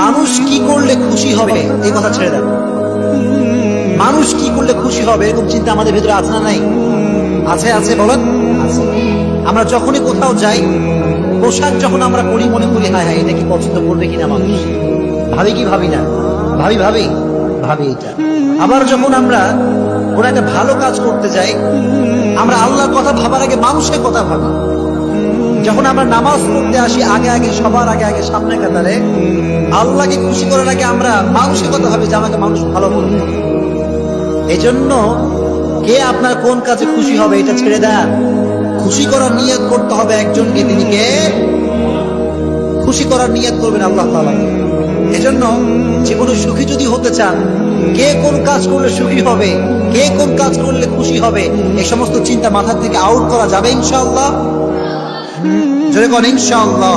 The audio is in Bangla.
মানুষ কি করলে খুশি হবে? এই কথা ছেড়ে দেন মানুষ কি করলে খুশি হবে এরকম চিন্তা আমাদের ভিতরে আছে না নাই? আছে আছে বলেন আমরা যখনই কোথাও যাই, পোশাক যখন আমরা পরি, মনে করি হ্যাঁ হায়, এটা কি পছন্দ করবে কিনা মানুষ? ভাবি কি ভাবি না? ভাবি ভাবি ভাবি এটা। আবার যখন আমরা কোনো একটা ভালো কাজ করতে যাই, আমরা আল্লাহর কথা ভাবার আগে মানুষের কথা ভাবি। যখন আমরা নামাজ পড়তে আসি, আগে আগে, সবার আগে আগে সামনে কাতারে, আল্লাহকে খুশি করার আগে আমরা মানুষের কথা ভাবি যে আমাকে মানুষ ভালো বলবে এই জন্য কে আপনার কোন কাজে খুশি হবে এটা ছেড়ে দেন। খুশি করার নিয়ত করতে হবে একজনকে, তিনি কে? খুশি করার নিয়ত করবেন আল্লাহ তাআলাকে এজন্য জীবনে সুখী যদি হতে চান, কে কোন কাজ করলে সুখী হবে, কে কোন কাজ করলে খুশি হবে এই সমস্ত চিন্তা মাথা থেকে আউট করা যাবে ইনশাআল্লাহ। জোরে ইনশাল্লাহ